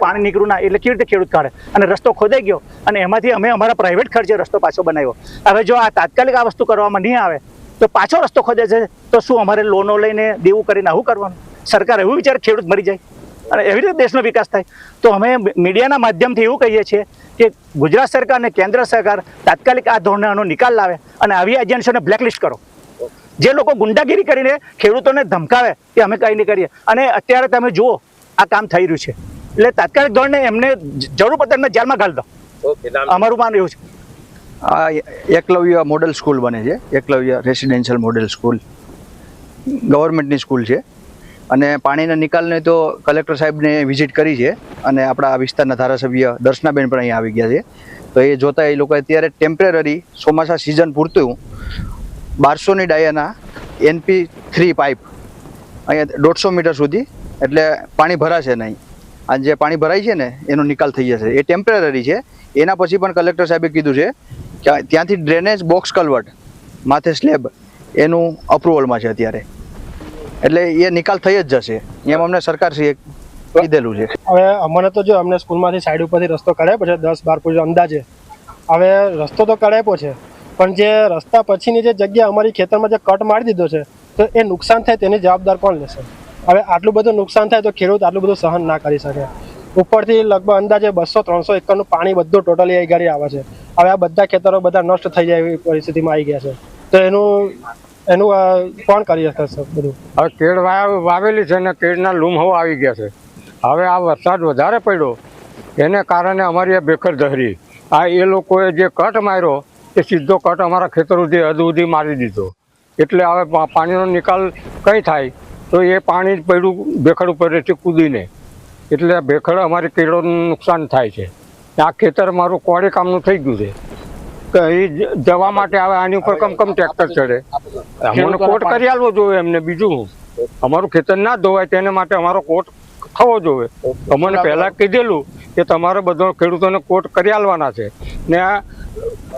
પાણી નીકળ્યું ના, એટલે કેવી રીતે ખેડૂત કાઢે? અને રસ્તો ખોદાઈ ગયો અને એમાંથી અમે અમારા પ્રાઇવેટ ખર્ચે રસ્તો પાછો બનાવ્યો. હવે જો આ તાત્કાલિક આ વસ્તુ કરવામાં નહીં આવે, તો પાછો રસ્તો ખોદે છે તો શું અમારે લોનો લઈને દેવું કરીને આવું કરવાનું? સરકાર એવું વિચારે ખેડૂત મરી જાય. અને એવી રીતે દેશનો વિકાસ થાય. તો અમે મીડિયાના માધ્યમથી એવું કહીએ છીએ કે ગુજરાત સરકાર અને કેન્દ્ર સરકાર તાત્કાલિક આ ધોરણનો નિકાલ લાવે અને આવી એજન્સીઓને બ્લેકલિસ્ટ કરો. જે લોકો ગુંડાગીરી કરીને ખેડૂતોને ધમકાવે કે અમે કંઈ નહીં કરીએ. અને અત્યારે તમે જુઓ, આ કામ થઈ રહ્યું છે. એટલે તાત્કાલિક ધોરણે એમને જરૂર પડતા એમને જેલમાં ઘાલી દો. અમારું માન એવું છે. આ એકલવ્ય મોડલ સ્કૂલ બને છે. Eklavya residential model school. ગવર્મેન્ટની સ્કૂલ છે. અને પાણીના નિકાલને તો કલેક્ટર સાહેબને વિઝિટ કરી છે. અને આપણા વિસ્તારના ધારાસભ્ય દર્શનાબેન પણ અહીંયા આવી ગયા છે. તો એ જોતા એ લોકો અત્યારે ટેમ્પરરી ચોમાસા સિઝન પૂરતું બારસોની ડાયાના એનપી થ્રી પાઇપ. અહીંયા દોઢસો મીટર સુધી. એટલે પાણી ભરાશે નહીં. આ જે પાણી ભરાય છે ને, એનો નિકાલ થઈ જશે. એ ટેમ્પરરી છે. એના પછી પણ કલેક્ટર સાહેબે કીધું છે કે ત્યાંથી ડ્રેનેજ બોક્સ કલવર્ટ માથે સ્લેબ એનું અપ્રુવલમાં છે અત્યારે. એટલે એ નિકાલ થઈ જ જશે. એમ અમને સરકારશ્રીએ કીધેલું છે. હવે અમને તો જો અમને સ્કૂલમાંથી સાઈડ ઉપરથી રસ્તો કઢાવ્યો છે દસ બાર ફૂટ અંદાજે. હવે રસ્તો તો કઢાવ્યો છે, પણ જે રસ્તા પછીની જે જગ્યા અમારી ખેતરમાં જે કટ મારી દીધો છે, તો એ નુકસાન થાય તેની જવાબદાર કોણ લેશે? હવે આટલું બધું નુકસાન થાય તો ખેડૂત આટલું બધું સહન ના કરી શકે. ઉપરથી લગભગ અંદાજે બસો ત્રણસો એકરનું પાણી બધું ટોટલી અહીં ઘરે આવે છે. હવે આ બધા ખેતરો બધા નષ્ટ થઈ જાય એવી પરિસ્થિતિમાં આવી ગયા છે. તો એનું એનું કોણ કરી શકશે બધું? હવે કેળ વાવેલી છે ને કેળના લૂમ હવા આવી ગયા છે. હવે આ વરસાદ વધારે પડ્યો. એને કારણે અમારી આ બેકર ધરી. આ એ લોકોએ જે કટ માર્યો, એ સીધો કટ અમારા ખેતર સુધી હદ સુધી મારી દીધો. એટલે હવે પાણીનો નિકાલ કંઈ થાય? તો એ પાણી પડ્યું, ભેખડ ઉપરથી કૂદીને. એટલે ભેખડ અમારી કેળોનું નુકસાન થાય છે. આ ખેતર મારું કોળે કામનું થઈ ગયું છે. એ જવા માટે આવે, આની ઉપર કમ કમ ટ્રેક્ટર ચડે. અમને કોટ કરી આલવો જોઈએ એમને, બીજું અમારું ખેતર ના ધોવાય તેના માટે અમારો કોટ થવો જોઈએ. અમને પહેલા કીધેલું કે તમારે બધો ખેડૂતોને કોટ કરી આલવાના છે. ને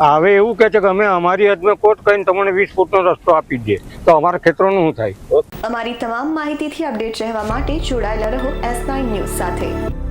હવે એવું કહે છે કે અમે અમારી હદમાં કોટ કરીને તમને વીસ ફૂટનો રસ્તો આપી દે તો અમારા ખેતરોનું શું થાય? અમારી તમામ માહિતીથી અપડેટ રહેવા માટે જોડાયેલા રહો એસ નાઇન ન્યૂઝ સાથે.